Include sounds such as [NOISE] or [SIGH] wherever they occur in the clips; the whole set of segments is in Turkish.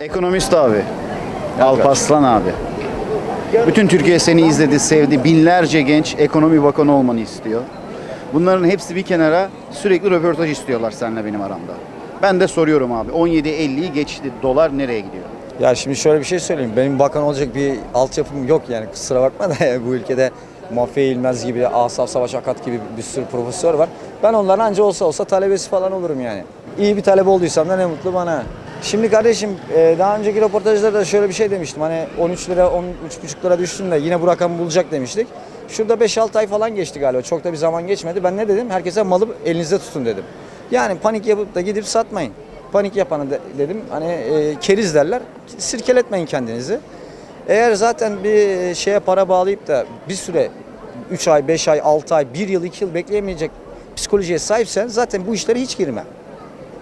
Ekonomist abi. Alparslan abi. Bütün Türkiye seni izledi, sevdi. Binlerce genç ekonomi bakanı olmanı istiyor. Bunların hepsi bir kenara sürekli röportaj istiyorlar seninle benim aramda. Ben de soruyorum abi. 17.50'yi geçti. Dolar nereye gidiyor? Ya şimdi şöyle bir şey söyleyeyim. Benim bakan olacak bir altyapım yok yani kusura bakma da [LAUGHS] bu ülkede Mafya İlmez gibi, Asaf Savaş Akat gibi bir sürü profesör var. Ben onların anca olsa olsa talebesi falan olurum yani. İyi bir talebe olduysam da ne mutlu bana. Şimdi kardeşim e, daha önceki röportajlarda şöyle bir şey demiştim. Hani 13 lira, 13,5 lira düştün de yine bu rakamı bulacak demiştik. Şurada 5-6 ay falan geçti galiba. Çok da bir zaman geçmedi. Ben ne dedim? Herkese malı elinizde tutun dedim. Yani panik yapıp da gidip satmayın. Panik yapanı de- dedim. Hani e, keriz derler. Sirkeletmeyin kendinizi. Eğer zaten bir şeye para bağlayıp da bir süre 3 ay, 5 ay, 6 ay, 1 yıl, 2 yıl bekleyemeyecek psikolojiye sahipsen zaten bu işlere hiç girme.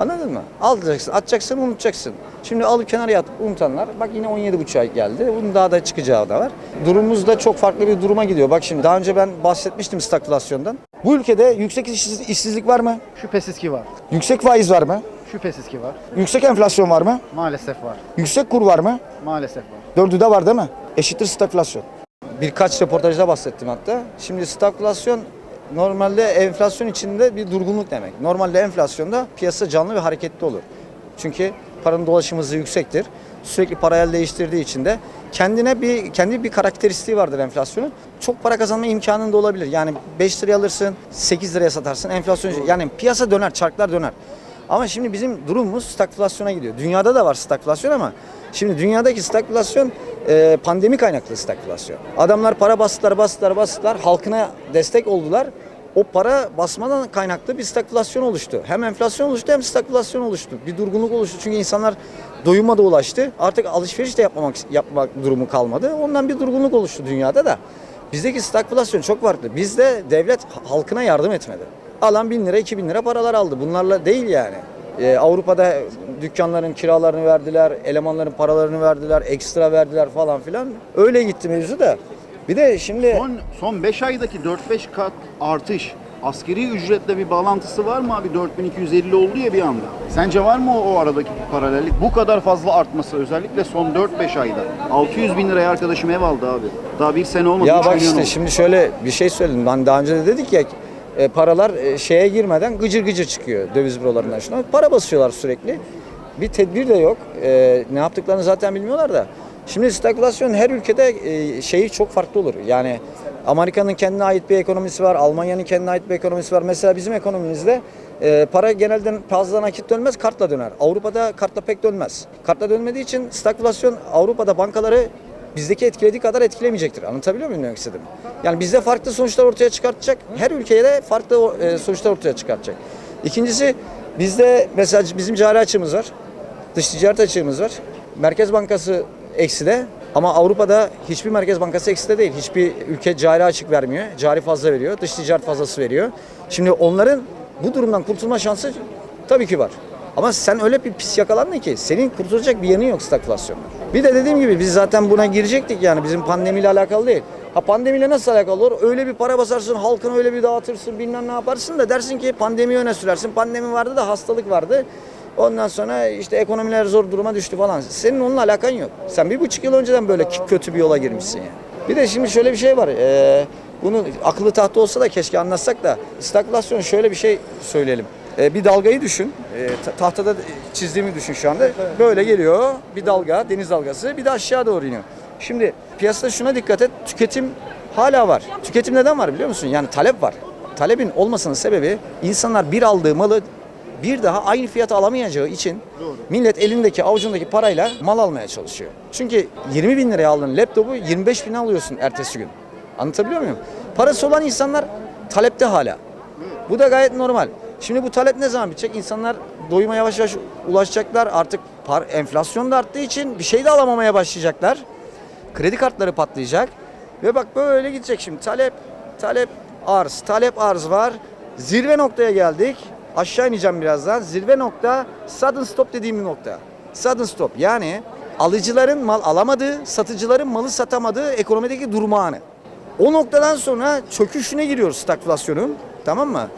Anladın mı? Alacaksın, atacaksın, unutacaksın. Şimdi alıp kenara yatıp unutanlar bak yine 17,5 ay geldi. Bunun daha da çıkacağı da var. Durumumuz da çok farklı bir duruma gidiyor. Bak şimdi daha önce ben bahsetmiştim stagflasyondan. Bu ülkede yüksek işsiz- işsizlik var mı? Şüphesiz ki var. Yüksek faiz var mı? Şüphesiz ki var. Yüksek enflasyon var mı? Maalesef var. Yüksek kur var mı? Maalesef var. Dördü de var değil mi? Eşittir stagflasyon. Birkaç röportajda bahsettim hatta. Şimdi stagflasyon normalde enflasyon içinde bir durgunluk demek. Normalde enflasyonda piyasa canlı ve hareketli olur. Çünkü paranın dolaşım hızı yüksektir. Sürekli para el değiştirdiği için de kendine bir kendi bir karakteristiği vardır enflasyonun. Çok para kazanma imkanın da olabilir. Yani 5 liraya alırsın, 8 liraya satarsın. Enflasyon yani piyasa döner, çarklar döner. Ama şimdi bizim durumumuz stagflasyona gidiyor. Dünyada da var stagflasyon ama şimdi dünyadaki stagflasyon e, pandemi kaynaklı stagflasyon. Adamlar para bastılar, bastılar, bastılar. Halkına destek oldular. O para basmadan kaynaklı bir stagflasyon oluştu. Hem enflasyon oluştu hem stagflasyon oluştu. Bir durgunluk oluştu. Çünkü insanlar doyuma da ulaştı. Artık alışveriş de yapmamak, yapmak durumu kalmadı. Ondan bir durgunluk oluştu dünyada da. Bizdeki stagflasyon çok farklı. Bizde devlet halkına yardım etmedi. Alan 1000 lira 2000 lira paralar aldı. Bunlarla değil yani. Ee, Avrupa'da dükkanların kiralarını verdiler, elemanların paralarını verdiler, ekstra verdiler falan filan. Öyle gitti mevzu da. Bir de şimdi Son, son 5 aydaki 4-5 kat artış askeri ücretle bir bağlantısı var mı abi? 4250 oldu ya bir anda. Sence var mı o, o aradaki paralellik? Bu kadar fazla artması özellikle son 4-5 ayda. 600 bin liraya arkadaşım ev aldı abi. Daha bir sene olmadı. ya bak işte oldu. şimdi şöyle bir şey söyledim. Ben daha önce de dedik ya e, paralar e, şeye girmeden gıcır gıcır çıkıyor döviz bürolarından şuna. Para basıyorlar sürekli. Bir tedbir de yok. E, ne yaptıklarını zaten bilmiyorlar da. Şimdi stagflasyon her ülkede e, şeyi çok farklı olur. Yani Amerika'nın kendine ait bir ekonomisi var, Almanya'nın kendine ait bir ekonomisi var. Mesela bizim ekonomimizde e, para genelde fazla nakit dönmez, kartla döner. Avrupa'da kartla pek dönmez. Kartla dönmediği için stagflasyon Avrupa'da bankaları bizdeki etkilediği kadar etkilemeyecektir. Anlatabiliyor muyum demek istedim? Yani bizde farklı sonuçlar ortaya çıkartacak. Her ülkeye de farklı e, sonuçlar ortaya çıkartacak. İkincisi bizde mesela bizim cari açığımız var. Dış ticaret açığımız var. Merkez Bankası ekside ama Avrupa'da hiçbir Merkez Bankası ekside değil. Hiçbir ülke cari açık vermiyor. Cari fazla veriyor. Dış ticaret fazlası veriyor. Şimdi onların bu durumdan kurtulma şansı tabii ki var. Ama sen öyle bir pis yakalandın ki senin kurtulacak bir yanı yok stagflasyonda. Bir de dediğim gibi biz zaten buna girecektik yani bizim pandemiyle alakalı değil. Ha pandemiyle nasıl alakalı olur? Öyle bir para basarsın, halkını öyle bir dağıtırsın, bilmem ne yaparsın da dersin ki pandemi öne sürersin. Pandemi vardı da hastalık vardı. Ondan sonra işte ekonomiler zor duruma düştü falan. Senin onunla alakan yok. Sen bir buçuk yıl önceden böyle kötü bir yola girmişsin yani. Bir de şimdi şöyle bir şey var. Ee, bunu akıllı tahta olsa da keşke anlatsak da. Stagflasyon şöyle bir şey söyleyelim. Ee, bir dalgayı düşün. Ta- tahtada çizdiğimi düşün şu anda. Böyle geliyor bir dalga, deniz dalgası. Bir de aşağı doğru iniyor. Şimdi piyasada şuna dikkat et. Tüketim hala var. Tüketim neden var biliyor musun? Yani talep var. Talebin olmasının sebebi insanlar bir aldığı malı bir daha aynı fiyata alamayacağı için millet elindeki avucundaki parayla mal almaya çalışıyor. Çünkü 20 bin liraya aldığın laptopu 25 bin alıyorsun ertesi gün. Anlatabiliyor muyum? Parası olan insanlar talepte hala. Bu da gayet normal. Şimdi bu talep ne zaman bitecek? İnsanlar doyuma yavaş yavaş ulaşacaklar. Artık par enflasyon da arttığı için bir şey de alamamaya başlayacaklar. Kredi kartları patlayacak. Ve bak böyle gidecek şimdi. Talep, talep, arz, talep, arz var. Zirve noktaya geldik. Aşağı ineceğim birazdan. Zirve nokta sudden stop dediğim nokta. Sudden stop yani alıcıların mal alamadığı, satıcıların malı satamadığı ekonomideki durma anı. O noktadan sonra çöküşüne giriyoruz stagflasyonun. Tamam mı?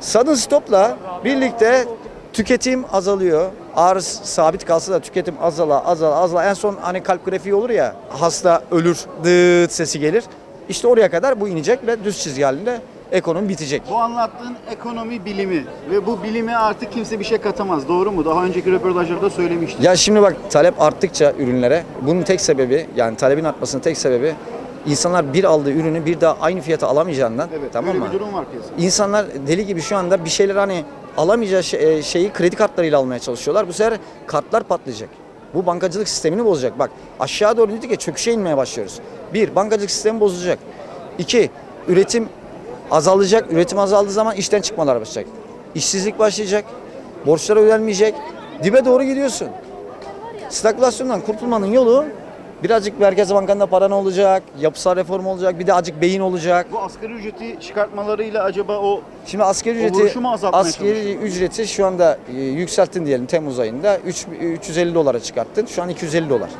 Sudden stop'la birlikte Tüketim azalıyor. Arz sabit kalsa da tüketim azala azala azala. En son hani kalp grafiği olur ya hasta ölür dıt sesi gelir. İşte oraya kadar bu inecek ve düz çizgi halinde ekonomi bitecek. Bu anlattığın ekonomi bilimi ve bu bilime artık kimse bir şey katamaz. Doğru mu? Daha önceki röportajlarda söylemiştim. Ya şimdi bak talep arttıkça ürünlere bunun tek sebebi yani talebin artmasının tek sebebi insanlar bir aldığı ürünü bir daha aynı fiyata alamayacağından Evet, tamam mı? bir durum var piyasada. İnsanlar deli gibi şu anda bir şeyler hani alamayacağı şey- e, şeyi kredi kartlarıyla almaya çalışıyorlar. Bu sefer kartlar patlayacak. Bu bankacılık sistemini bozacak. Bak aşağı doğru dedik ya çöküşe inmeye başlıyoruz. Bir, bankacılık sistemi bozulacak. İki, üretim azalacak. Üretim azaldığı zaman işten çıkmalar başlayacak. İşsizlik başlayacak. Borçlar ödenmeyecek. Dibe doğru gidiyorsun. Stagflasyondan kurtulmanın yolu birazcık Merkez Bankası'nda paran olacak, yapısal reform olacak, bir de azıcık beyin olacak. Bu asgari ücreti çıkartmalarıyla acaba o Şimdi asgari O ücreti vuruşu mu azaltmaya asgari ücreti şu anda e, yükselttin diyelim Temmuz ayında 3 350 dolara çıkarttın. Şu an 250 dolar.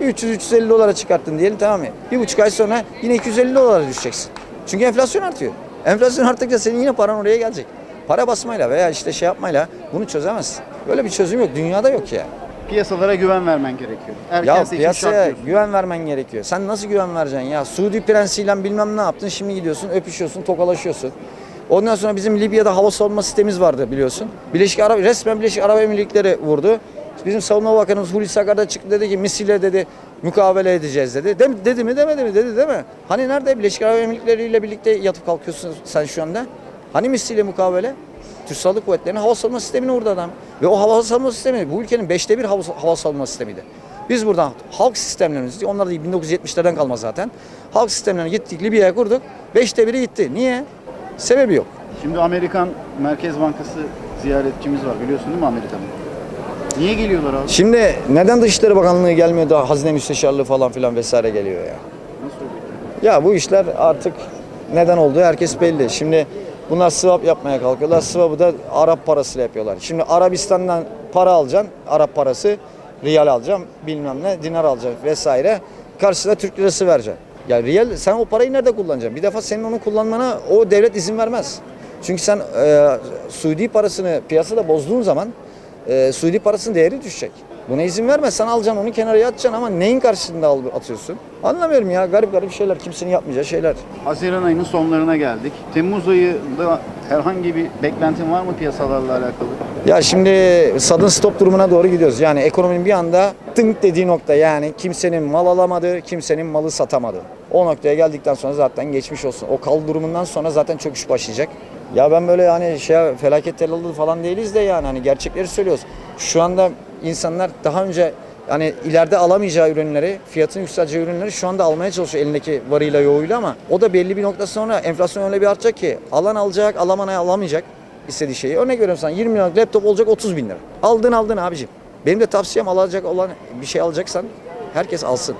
300 350 dolara çıkarttın diyelim tamam mı? Bir buçuk ay sonra yine 250 dolara düşeceksin. Çünkü enflasyon artıyor. Enflasyon arttıkça senin yine paran oraya gelecek. Para basmayla veya işte şey yapmayla bunu çözemezsin. Böyle bir çözüm yok. Dünyada yok ya. Piyasalara güven vermen gerekiyor. Erken Ya seçim piyasaya şart diyorsun. güven vermen gerekiyor. Sen nasıl güven vereceksin ya? Suudi prensiyle bilmem ne yaptın. Şimdi gidiyorsun, öpüşüyorsun, tokalaşıyorsun. Ondan sonra bizim Libya'da hava savunma sistemimiz vardı biliyorsun. Birleşik Arap resmen Birleşik Arap Emirlikleri vurdu. Bizim savunma bakanımız Hulusi Akar da çıktı dedi ki misille dedi mukavele edeceğiz dedi. Dem dedi mi demedi mi dedi değil mi? Hani nerede Birleşik Arap Emirlikleri ile birlikte yatıp kalkıyorsun sen şu anda? Hani misille mukavele? Türk Silahlı Kuvvetleri'nin hava savunma sistemini vurdu adam. Ve o hava savunma sistemi bu ülkenin beşte bir hava, hava savunma sistemiydi. Biz buradan halk sistemlerimizi, onlar da 1970'lerden kalma zaten. Halk sistemlerini gittik Libya'ya kurduk. Beşte biri gitti. Niye? Sebebi yok. Şimdi Amerikan Merkez Bankası ziyaretçimiz var biliyorsun değil mi Amerika'da? Niye geliyorlar abi? Şimdi neden Dışişleri Bakanlığı gelmiyor da Hazine Müsteşarlığı falan filan vesaire geliyor ya? Nasıl oluyor? Ya bu işler artık neden olduğu herkes belli. Şimdi bunlar swap yapmaya kalkıyorlar. Swap'ı da Arap parasıyla yapıyorlar. Şimdi Arabistan'dan para alacaksın. Arap parası. Riyal alacaksın. Bilmem ne. Dinar alacaksın vesaire. Karşısında Türk lirası vereceksin. Ya riyal sen o parayı nerede kullanacaksın? Bir defa senin onu kullanmana o devlet izin vermez. Çünkü sen e, Suudi parasını piyasada bozduğun zaman e, Suudi parasının değeri düşecek. Buna izin vermez. Sen alacaksın onu kenara atacaksın ama neyin karşısında atıyorsun? Anlamıyorum ya. Garip garip şeyler. Kimsenin yapmayacağı şeyler. Haziran ayının sonlarına geldik. Temmuz ayında herhangi bir beklentin var mı piyasalarla alakalı? Ya şimdi sudden stop durumuna doğru gidiyoruz. Yani ekonominin bir anda tınk dediği nokta yani kimsenin mal alamadığı, kimsenin malı satamadığı. O noktaya geldikten sonra zaten geçmiş olsun. O kal durumundan sonra zaten çöküş başlayacak. Ya ben böyle hani şey felaket telalı falan değiliz de yani hani gerçekleri söylüyoruz. Şu anda insanlar daha önce yani ileride alamayacağı ürünleri, fiyatın yükseleceği ürünleri şu anda almaya çalışıyor elindeki varıyla yoğuyla ama o da belli bir nokta sonra enflasyon öyle bir artacak ki alan alacak, alamayan alamayacak istediği şeyi. Örnek veriyorum sana 20 liralık laptop olacak 30 bin lira. Aldın aldın abicim. Benim de tavsiyem alacak olan bir şey alacaksan herkes alsın.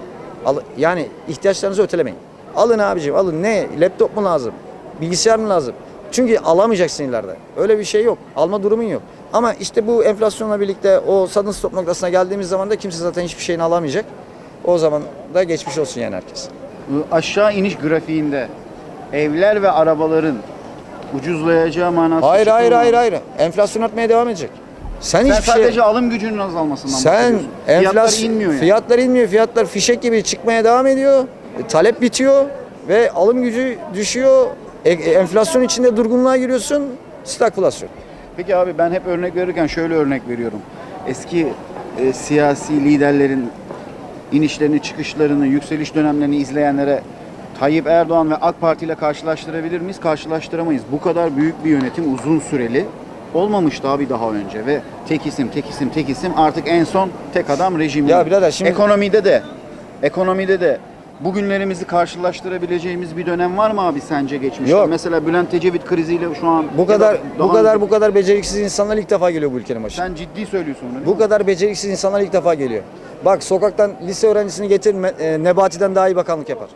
Al, yani ihtiyaçlarınızı ötelemeyin. Alın abicim alın ne? Laptop mu lazım? Bilgisayar mı lazım? Çünkü alamayacaksın ileride. Öyle bir şey yok. Alma durumun yok. Ama işte bu enflasyonla birlikte o sudden stop noktasına geldiğimiz zaman da kimse zaten hiçbir şeyini alamayacak. O zaman da geçmiş olsun yani herkes. Aşağı iniş grafiğinde evler ve arabaların ucuzlayacağı manası Hayır hayır hayır hayır. Enflasyon artmaya devam edecek. Sen, Sen hiçbir şey sadece alım gücünün azalmasından Sen bahsediyorsun. Fiyatlar enflasyon inmiyor yani. fiyatlar inmiyor. Fiyatlar fişek gibi çıkmaya devam ediyor. E, talep bitiyor ve alım gücü düşüyor. E, e, enflasyon içinde durgunluğa giriyorsun. Stagflasyon. Peki abi ben hep örnek verirken şöyle örnek veriyorum. Eski e, siyasi liderlerin inişlerini, çıkışlarını, yükseliş dönemlerini izleyenlere Tayyip Erdoğan ve AK Parti ile karşılaştırabilir miyiz? Karşılaştıramayız. Bu kadar büyük bir yönetim uzun süreli olmamıştı abi daha önce ve tek isim, tek isim, tek isim artık en son tek adam rejimi. Ya birader şimdi- Ekonomide de, ekonomide de bugünlerimizi karşılaştırabileceğimiz bir dönem var mı abi sence geçmişte? Yok. Mesela Bülent Ecevit kriziyle şu an Bu kadar bu kadar önce- bu kadar beceriksiz insanlar ilk defa geliyor bu ülkenin başına. sen ciddi söylüyorsun değil Bu mi? kadar beceriksiz insanlar ilk defa geliyor. Bak sokaktan lise öğrencisini getir me- e, Nebati'den daha iyi bakanlık yapar.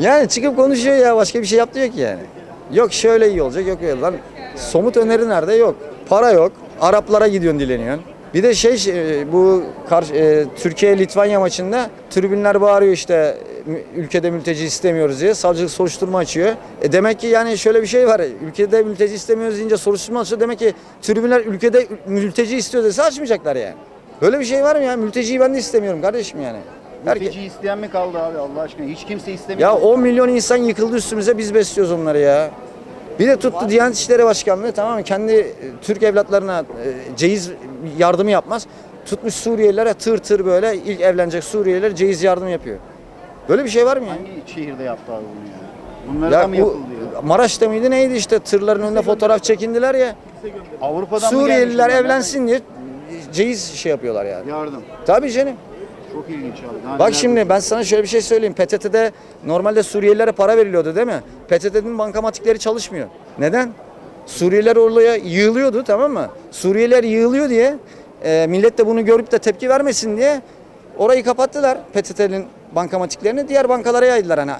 Yani çıkıp konuşuyor ya başka bir şey yaptı yok yani. Yok şöyle iyi olacak yok öyle lan. Somut öneri nerede yok. Para yok. Araplara gidiyorsun dileniyorsun. Bir de şey şey, bu e, Türkiye Litvanya maçında tribünler bağırıyor işte ülkede mülteci istemiyoruz diye savcılık soruşturma açıyor. E demek ki yani şöyle bir şey var. Ülkede mülteci istemiyoruz deyince soruşturma açıyor. Demek ki tribünler ülkede mülteci istiyor dese açmayacaklar yani. Böyle bir şey var mı ya? Mülteciyi ben de istemiyorum kardeşim yani. Mülteci isteyen mi kaldı abi Allah aşkına? Hiç kimse istemiyor. ya 10 milyon insan yıkıldı üstümüze biz besliyoruz onları ya. Bir de tuttu Diyanet İşleri Başkanlığı tamam mı? Kendi e, Türk evlatlarına e, ceyiz yardımı yapmaz. Tutmuş Suriyelilere tır tır böyle ilk evlenecek Suriyeliler ceyiz yardım yapıyor. Böyle bir şey var mı ya? Hangi şehirde yaptı abi bunu ya? Bunlara da Ya mı bu yapıldı ya? Maraş'ta mıydı neydi işte tırların önünde fotoğraf çekindiler ya. Avrupa'dan mı Suriyeliler gelmiş bunlar? evlensin diye ceyiz şey yapıyorlar yani. Yardım. Tabii canım. Çok ilginç abi. Daha Bak neler şimdi ben sana şöyle bir şey söyleyeyim. PTT'de normalde Suriyelilere para veriliyordu değil mi? PTT'nin bankamatikleri çalışmıyor. Neden? Suriyeliler oraya yığılıyordu tamam mı? Suriyeliler yığılıyor diye e, millet de bunu görüp de tepki vermesin diye orayı kapattılar PTT'nin bankamatiklerini diğer bankalara yaydılar hani.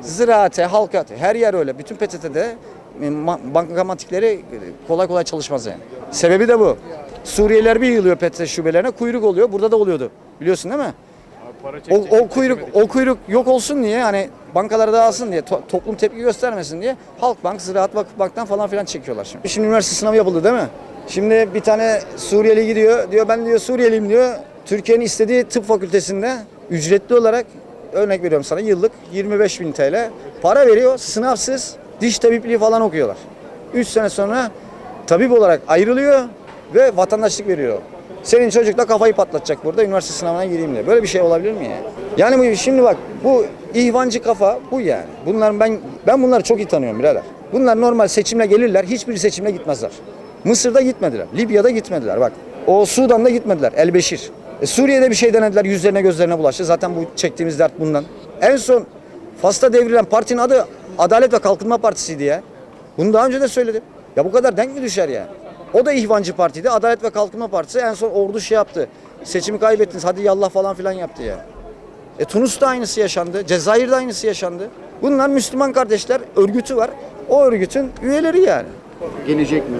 Ziraate, halka, her yer öyle. Bütün PTT'de e, ma- bankamatikleri kolay kolay çalışmaz yani. Sebebi de bu. Suriyeliler bir yığılıyor PTT şubelerine kuyruk oluyor. Burada da oluyordu. Biliyorsun değil mi? O, o kuyruk o kuyruk yok olsun diye hani bankalara dağılsın diye to- toplum tepki göstermesin diye Halkbank, Ziraat Vakıfbank'tan falan filan çekiyorlar şimdi. Şimdi üniversite sınavı yapıldı değil mi? Şimdi bir tane Suriyeli gidiyor diyor ben diyor Suriyeliyim diyor. Türkiye'nin istediği tıp fakültesinde ücretli olarak örnek veriyorum sana yıllık 25 bin TL para veriyor sınavsız diş tabipliği falan okuyorlar. 3 sene sonra tabip olarak ayrılıyor ve vatandaşlık veriyor. Senin çocuk da kafayı patlatacak burada üniversite sınavına gireyim diye. Böyle bir şey olabilir mi ya? Yani bu şimdi bak bu ihvancı kafa bu yani. Bunlar ben ben bunları çok iyi tanıyorum birader. Bunlar normal seçimle gelirler. Hiçbir seçimle gitmezler. Mısır'da gitmediler. Libya'da gitmediler bak. O Sudan'da gitmediler. El Beşir. E, Suriye'de bir şey denediler. Yüzlerine gözlerine bulaştı. Zaten bu çektiğimiz dert bundan. En son Fas'ta devrilen partinin adı Adalet ve Kalkınma Partisi'ydi ya. Bunu daha önce de söyledim. Ya bu kadar denk mi düşer ya? O da ihvancı partiydi. Adalet ve Kalkınma Partisi en son ordu şey yaptı. Seçimi kaybettiniz hadi yallah falan filan yaptı ya. E Tunus'ta aynısı yaşandı. Cezayir'de aynısı yaşandı. Bunlar Müslüman kardeşler örgütü var. O örgütün üyeleri yani. Gelecek mi?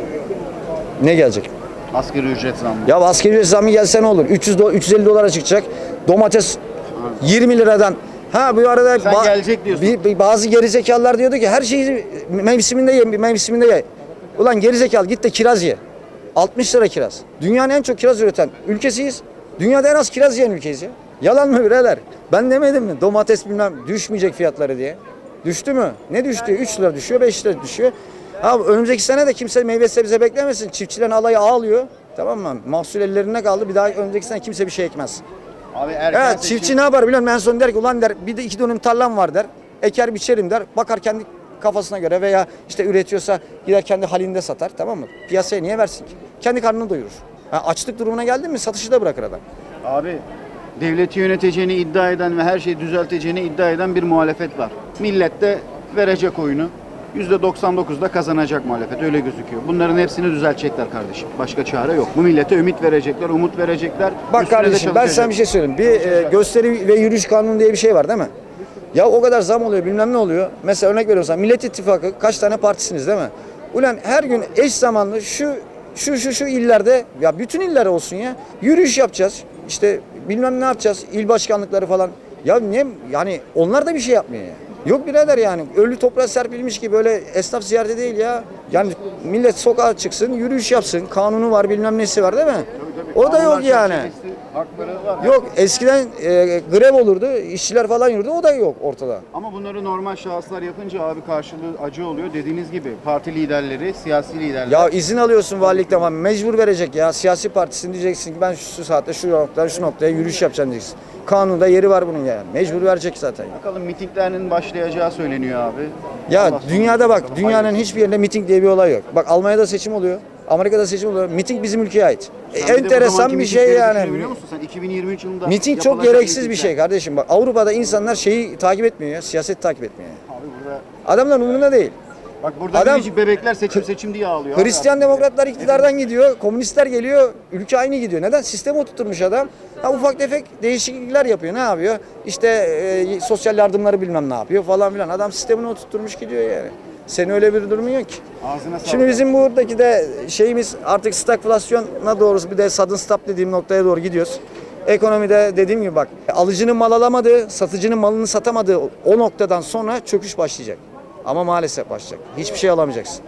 Ne gelecek? Asgari ücret zammı. Ya asgari ücret zammı gelse ne olur? 300 do- 350 dolara çıkacak. Domates 20 liradan. Ha bu arada Sen gelecek diyorsun. bir- bir- bazı gerizekalılar diyordu ki her şeyi mevsiminde ye, mevsiminde ye. Ulan gerizekalı git de kiraz ye. 60 lira kiraz. Dünyanın en çok kiraz üreten ülkesiyiz. Dünyada en az kiraz yiyen ülkeyiz ya. Yalan mı birader? Ben demedim mi? Domates bilmem düşmeyecek fiyatları diye. Düştü mü? Ne düştü? 3 lira düşüyor, 5 lira düşüyor. Ha önümüzdeki sene de kimse meyve sebze beklemesin. Çiftçilerin alayı ağlıyor. Tamam mı? Mahsul ellerine kaldı. Bir daha önümüzdeki sene kimse bir şey ekmez. Abi erken Evet seçim- çiftçi ne yapar biliyor musun? En son der ki ulan der bir de iki dönüm tarlam var der. Eker biçerim der. Bakar kendi kafasına göre veya işte üretiyorsa gider kendi halinde satar tamam mı? Piyasaya niye versin ki? Kendi karnını doyurur. Ha, açlık durumuna geldi mi satışı da bırakır adam. Abi devleti yöneteceğini iddia eden ve her şeyi düzelteceğini iddia eden bir muhalefet var. Millet de verecek oyunu. %99'da kazanacak muhalefet öyle gözüküyor. Bunların hepsini düzeltecekler kardeşim. Başka çare yok. Bu millete ümit verecekler, umut verecekler. Bak Üstüne de kardeşim ben sana bir şey söyleyeyim. Bir e, gösteri ve yürüyüş kanunu diye bir şey var değil mi? Ya o kadar zam oluyor bilmem ne oluyor. Mesela örnek veriyorum Millet İttifakı kaç tane partisiniz değil mi? Ulan her gün eş zamanlı şu şu şu şu illerde ya bütün iller olsun ya yürüyüş yapacağız. İşte bilmem ne yapacağız. il başkanlıkları falan. Ya ne yani onlar da bir şey yapmıyor ya. Yok birader yani ölü toprağa serpilmiş gibi böyle esnaf ziyareti değil ya. Yani millet sokağa çıksın, yürüyüş yapsın. Kanunu var, bilmem nesi var değil mi? O da yok yani. Hakları var. Yok eskiden e, grev olurdu, işçiler falan yürüdü. O da yok ortada. Ama bunları normal şahıslar yapınca abi karşılığı acı oluyor. Dediğiniz gibi parti liderleri, siyasi liderler. Ya izin alıyorsun valilikten ama mecbur verecek ya. Siyasi partisin diyeceksin ki ben şu saatte şu noktada şu noktaya yürüyüş yapacağım diyeceksin. Kanunda yeri var bunun yani. Mecbur verecek zaten. Bakalım mitinglerinin başlayacağı söyleniyor abi. Ya Allah dünyada bak dünyanın hiçbir yerinde miting diye bir olay yok. Bak Almanya'da seçim oluyor. Amerika'da seçim oluyor. Miting bizim ülkeye ait. E, Sen bu enteresan bir şey yani. musun sen? 2023 yılında Miting çok yapılacak gereksiz bir şey kardeşim. Bak Avrupa'da insanlar şeyi takip etmiyor ya. Siyaset takip etmiyor. Abi burada Adamlar umurunda değil. bak burada Adam- bebekler seçim seçim diye ağlıyor. abi. Hristiyan demokratlar iktidardan gidiyor, komünistler geliyor, ülke aynı gidiyor. Neden? Sistemi oturtmuş adam. Ha, ufak tefek değişiklikler yapıyor. Ne yapıyor? İşte e, sosyal yardımları bilmem ne yapıyor falan filan. Adam sistemini oturtmuş gidiyor yani. Senin öyle bir durumun yok ki. Ağzına sağlık. Şimdi bizim buradaki de şeyimiz artık stagflasyona doğrusu bir de sudden stop dediğim noktaya doğru gidiyoruz. Ekonomide dediğim gibi bak alıcının mal alamadığı, satıcının malını satamadığı o noktadan sonra çöküş başlayacak. Ama maalesef başlayacak. Hiçbir şey alamayacaksın.